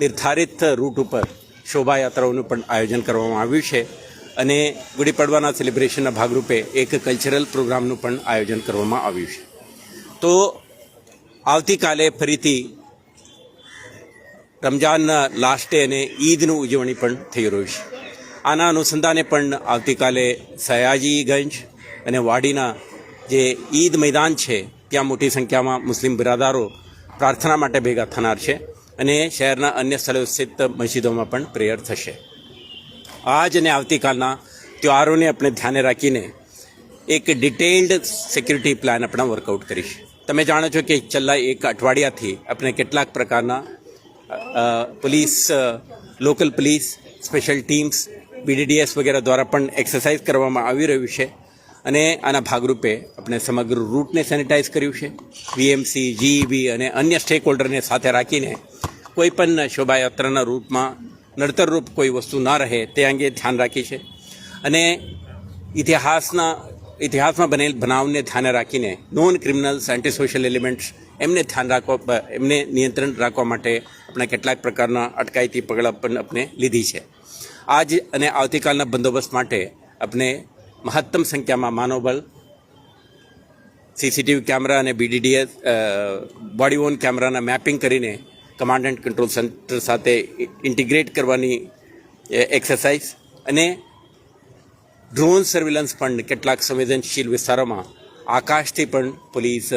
નિર્ધારિત રૂટ ઉપર શોભાયાત્રાઓનું પણ આયોજન કરવામાં આવ્યું છે અને ગુડી પડવાના સેલિબ્રેશનના ભાગરૂપે એક કલ્ચરલ પ્રોગ્રામનું પણ આયોજન કરવામાં આવ્યું છે. તો આવતીકાલે ફરીથી રમજાનના લાસ્ટ ડે અને ઈદનું ઉજવણી પણ થઈ રહ્યું છે. આના અનુસંધાને પણ આવતીકાલે સયાજીગંજ અને વાડીના જે ઈદ મેદાન છે, ત્યાં મોટી સંખ્યામાં મુસ્લિમ બિરાદારો પ્રાર્થના માટે ભેગા થનાર છે. અને શહેરના અન્ય સ્થળો સ્થિત મસ્જિદોમાં પણ પ્રેયર થશે. આજ અને આવતીકાલના તહેવારોને આપણે ધ્યાને રાખીને એક ડિટેલ્ડ સિક્યુરિટી પ્લાન આપણે વર્કઆઉટ કરીશ. તમે જાણો છો કે છેલ્લા એક અઠવાડિયાથી આપણે કેટલાક પ્રકારના police local police, special teams BDDS વગેરે દ્વારા પણ એક્સરસાઇઝ કરવામાં આવી રહ્યું છે અને આના ભાગરૂપે આપણે સમગ્ર રૂટને સેનિટાઈઝ કર્યું છે. વીએમસી જીઈબી અને અન્ય સ્ટેક હોલ્ડરને સાથે રાખીને કોઈ પણ શોભાયાત્રાના રૂપમાં નડતરરૂપ કોઈ વસ્તુ ના રહે તે અંગે ધ્યાન રાખી છે. અને ઇતિહાસના, ઇતિહાસમાં બનેલ બનાવને ધ્યાને રાખીને non criminals anti social elements એમને ધ્યાન રાખવા એમને નિયંત્રણ રાખવા માટે આપણે કેટલાક પ્રકારના અટકાયતી પગલાં પણ આપણે લીધી છે. આજ અને આવતીકાલના બંદોબસ્ત માટે આપણે મહત્તમ સંખ્યામાં માનવબળ, સીસીટીવી કેમેરા અને બીડીડીએસ બોડી ઓન કેમેરાના મેપિંગ કરીને કમાન્ડ એન્ડ કંટ્રોલ સેન્ટર સાથે ઇન્ટિગ્રેટ કરવાની એક્સરસાઇઝ અને ડ્રોન સર્વેલન્સ પણ કેટલાક સંવેદનશીલ વિસ્તારોમાં આકાશથી પણ પોલીસ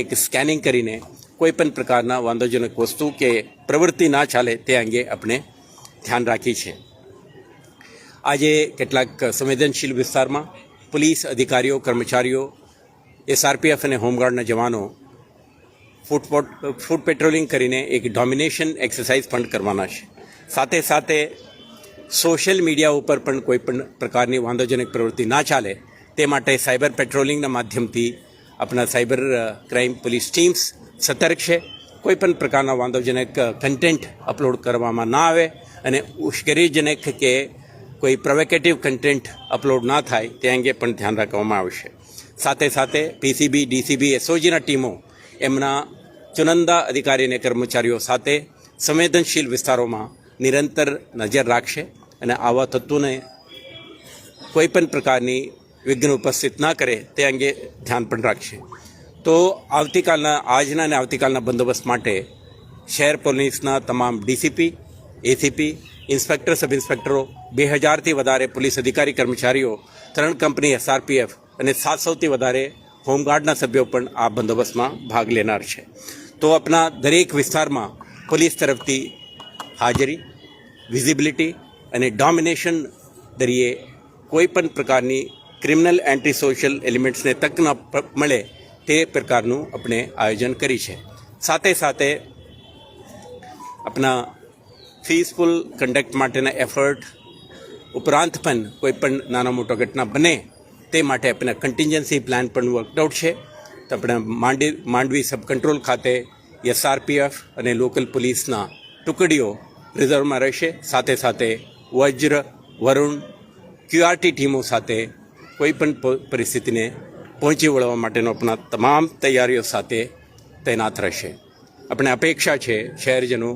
એક સ્કેનિંગ કરીને કોઈ પણ પ્રકારના વાંધોજનક વસ્તુ કે પ્રવૃત્તિ ના ચાલે તે અંગે આપણે ધ્યાન રાખી છે. આજે કેટલાક સંવેદનશીલ વિસ્તારમાં પોલીસ અધિકારીઓ, કર્મચારીઓ એસઆરપીએફ અને હોમગાર્ડના જવાનો ફૂટ ફૂટ પેટ્રોલિંગ કરીને એક ડોમિનેશન એક્સરસાઇઝ પણ કરવાના છે. સાથે સાથે સોશિયલ મીડિયા ઉપર પણ કોઈ પણ પ્રકારની વાંધોજનક પ્રવૃત્તિ ના ચાલે, તે માટે સાયબર પેટ્રોલિંગના માધ્યમથી આપણા સાયબર ક્રાઇમ પોલીસ ટીમ્સ સતર્ક છે. કોઈ પણ પ્રકારના વાંધોજનક કન્ટેન્ટ અપલોડ કરવામાં ના આવે અને ઉશ્કેરીજનક કે કોઈ પ્રોવેકેટિવ કન્ટેન્ટ અપલોડ ના થાય, તે અંગે પણ ધ્યાન રાખવામાં આવશે. સાથે સાથે પીસીબી ડીસીબી એસઓજીના ટીમો એમના ચુનંદા અધિકારી અને કર્મચારીઓ સાથે સંવેદનશીલ વિસ્તારોમાં નિરંતર નજર રાખશે અને આવા તત્વોને કોઈપણ પ્રકારની વિઘ્ન ઉપસ્થિત ના કરે તે અંગે ધ્યાન પણ રાખશે. તો આવતીકાલના, આજના અને આવતીકાલના બંદોબસ્ત માટે શહેર પોલીસના તમામ ડીસીપી, એસીપી, ઇન્સ્પેક્ટર સબ ઇન્સ્પેક્ટરો બે હજારથી વધારે પોલીસ અધિકારી કર્મચારીઓ, ત્રણ કંપની એસઆરપીએફ અને સાતસોથી વધારે હોમગાર્ડના સભ્યો પણ આ બંદોબસ્તમાં ભાગ લેનાર છે. તો આપણા દરેક વિસ્તારમાં પોલીસ તરફથી હાજરી વિઝિબિલિટી અને ડોમિનેશન દરિયે કોઈ પણ પ્રકારની ક્રિમિનલ એન્ટી સોશિયલ એલિમેન્ટ્સને તક ન મળે તે પ્રકારનું આપણે આયોજન કરી છે. સાથે સાથે આપણા પીસફુલ કન્ડક્ટ માટેના એફર્ટ ઉપરાંત પણ કોઈ પણ નાનો મોટો ઘટના બને તે માટે આપણે કન્ટિન્જન્સી પ્લાન પણ વર્કઆઉટ છે. આપણે માંડી, માંડવી સબ કંટ્રોલ ખાતે એસઆરપીએફ અને લોકલ પોલીસના ટુકડીઓ રિઝર્વમાં રહેશે. સાથે સાથે વજ્ર, વરુણ ક્યુઆરટી ટીમો સાથે કોઈપણ પરિસ્થિતિને પહોંચી વળવા માટેનો આપણા તમામ તૈયારીઓ સાથે તૈનાત રહેશે. આપણે અપેક્ષા છે, શહેરજનો,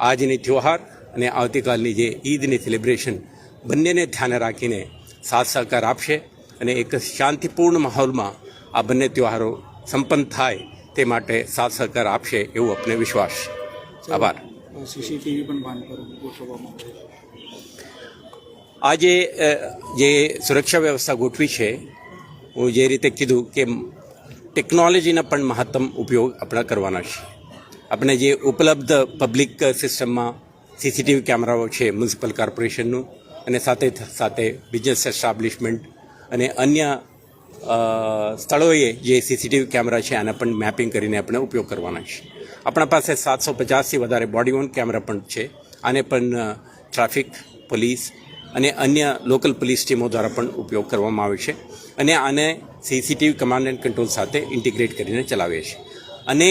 આજની ત્યોહાર અને આવતીકાલની જે ઈદની સેલિબ્રેશન બંનેને ધ્યાને રાખીને સાથ સહકાર આપશે અને એક શાંતિપૂર્ણ માહોલમાં આ બંને ત્યોહારો સંપન્ન થાય તે માટે સાથ સહકાર આપશે એવું આપણે વિશ્વાસ. આભાર. સીસીટીવી પણ બાંધ. આજે જે સુરક્ષા વ્યવસ્થા ગોઠવી છે હું જે રીતે કીધું કે ટેકનોલોજીના પણ મહત્તમ ઉપયોગ આપણા કરવાના છે. આપણે જે ઉપલબ્ધ પબ્લિક સિસ્ટમમાં સીસીટીવી કેમેરાઓ છે મ્યુનિસિપલ કોર્પોરેશનનું અને સાથે સાથે બિઝનેસ એસ્ટાબ્લિશમેન્ટ અને અન્ય સ્થળોએ જે સીસીટીવી કેમેરા છે, આના પણ મેપિંગ કરીને આપણે ઉપયોગ કરવાના છે. આપણા પાસે સાતસો પચાસથી વધારે બોડી ઓન કેમેરા પણ છે. આને પણ ટ્રાફિક, પોલીસ અને અન્ય લોકલ પોલીસ ટીમો દ્વારા પણ ઉપયોગ કરવામાં આવે છે અને આને સીસીટીવી કમાન્ડ એન્ડ કંટ્રોલ સાથે ઇન્ટિગ્રેટ કરીને ચલાવીએ છીએ અને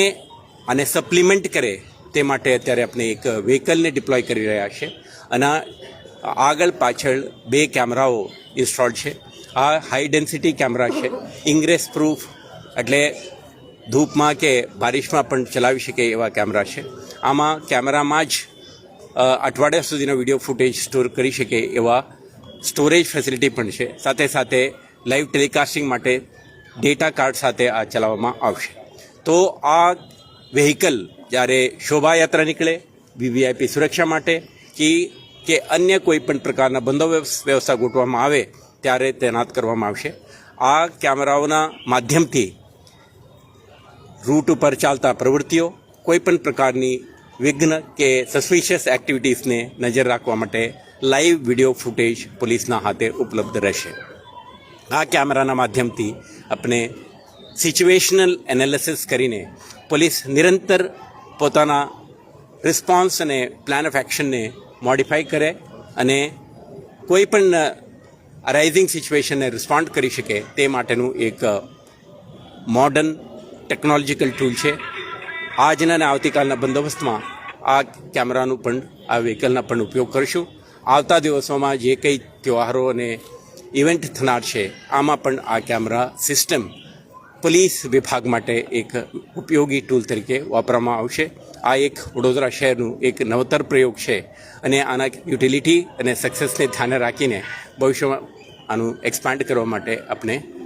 આને સપ્લિમેન્ટ કરે તે માટે અત્યારે આપણે એક વ્હીકલને ડિપ્લોય કરી રહ્યા છે અને આગળ પાછળ બે કેમેરાઓ ઇન્સ્ટોલ છે. આ હાઈ ડેન્સિટી કેમેરા છે. ઇંગ્રેસ પ્રૂફ એટલે ધૂપમાં કે બારિશમાં પણ ચલાવી શકે એવા કેમેરા છે. આમાં કેમેરામાં જ અઠવાડિયા સુધીનો વીડિયો ફૂટેજ સ્ટોર કરી શકે એવા સ્ટોરેજ ફેસિલિટી પણ છે. સાથે સાથે લાઈવ ટેલિકાસ્ટિંગ માટે ડેટા કાર્ડ સાથે આ ચલાવવામાં આવશે. તો આ વેહિકલ જ્યારે શોભાયાત્રા નીકળે વીવીઆઈપી સુરક્ષા માટે, કે કે અન્ય કોઈ પણ પ્રકારના બંદોબસ્ત વ્યવસ્થા ગોઠવવામાં આવે ત્યારે તૈનાત કરવામાં આવશે. આ કેમેરાઓના માધ્યમથી રૂટ ઉપર ચાલતા પ્રવૃત્તિઓ કોઈપણ પ્રકારની વિઘ્ન કે સસ્પિશિયસ એક્ટિવિટીઝને નજર રાખવા માટે લાઈવ વીડિયો ફૂટેજ પોલીસના હાથે ઉપલબ્ધ રહેશે. આ કેમેરાના માધ્યમથી આપણે સિચ્યુએશનલ એનાલિસિસ કરીને પોલીસ નિરંતર પોતાના રિસ્પોન્સ અને પ્લાન ઓફ એક્શનને મોડિફાઈ કરે અને કોઈ પણ અરાઇઝિંગ સિચ્યુએશનને રિસ્પોન્ડ કરી શકે તે માટેનું એક મોડર્ન ટેકનોલોજીકલ ટૂલ છે. આજના અને આવતીકાલના બંદોબસ્તમાં આ કેમેરાનું પણ, આ વ્હીકલના પણ ઉપયોગ કરીશું. આવતા દિવસોમાં જે કંઈ તહેવારો અને ઇવેન્ટ થનાર છે, આમાં પણ આ કેમેરા સિસ્ટમ પોલીસ વિભાગ માટે એક ઉપયોગી ટૂલ તરીકે વાપરવામાં આવશે. આ એક વડોદરા શહેરનું એક નવતર પ્રયોગ છે અને આના યુટિલિટી અને સક્સેસને ધ્યાને રાખીને ભવિષ્યમાં આનું એક્સપાન્ડ કરવા માટે આપણે